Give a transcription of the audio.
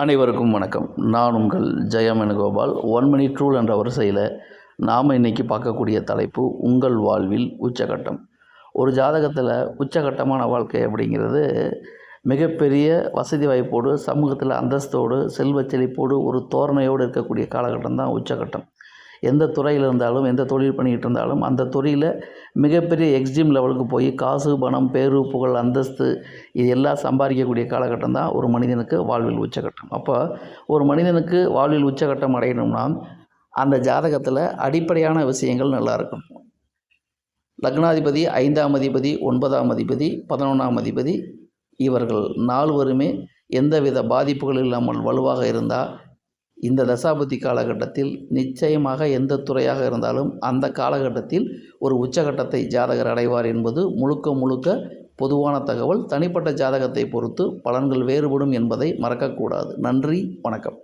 அனைவருக்கும் வணக்கம். நான் உங்கள் ஜெயம் வேணுகோபால். ஒன் மினிட் ட்ரூல் என்ற வரிசையில் நாம் இன்றைக்கி பார்க்கக்கூடிய தலைப்பு உங்கள் வாழ்வில் உச்சகட்டம். ஒரு ஜாதகத்தில் உச்சகட்டமான வாழ்க்கை அப்படிங்கிறது மிகப்பெரிய வசதி வாய்ப்போடு சமூகத்தில் அந்தஸ்தோடு செல்வச் செழிப்போடு ஒரு தோரணையோடு இருக்கக்கூடிய காலகட்டம் தான் உச்சகட்டம். எந்த துறையில் இருந்தாலும் எந்த தொழில் பண்ணிக்கிட்டு இருந்தாலும் அந்த துறையில் மிகப்பெரிய எக்ஸ்ட்ரீம் லெவலுக்கு போய் காசு பணம் பேரு புகழ் அந்தஸ்து இது எல்லாம் சம்பாதிக்கக்கூடிய காலகட்டம் தான் ஒரு மனிதனுக்கு வாழ்வில் உச்சகட்டம். அப்போ ஒரு மனிதனுக்கு வாழ்வில் உச்சகட்டம் அடையணும்னா அந்த ஜாதகத்தில் அடிப்படையான விஷயங்கள் நல்லா இருக்கும். லக்னாதிபதி ஐந்தாம் அதிபதி ஒன்பதாம் அதிபதி பதினொன்றாம் அதிபதி இவர்கள் நால்வருமே எந்தவித பாதிப்புகள் இல்லாமல் வலுவாக இருந்தால் இந்த தசாபதி காலகட்டத்தில் நிச்சயமாக எந்த துறையாக இருந்தாலும் அந்த காலகட்டத்தில் ஒரு உச்சகட்டத்தை ஜாதகர் அடைவார் என்பது முழுக்க முழுக்க பொதுவான தகவல். தனிப்பட்ட ஜாதகத்தை பொறுத்து பலன்கள் வேறுபடும் என்பதை மறக்கக்கூடாது. நன்றி வணக்கம்.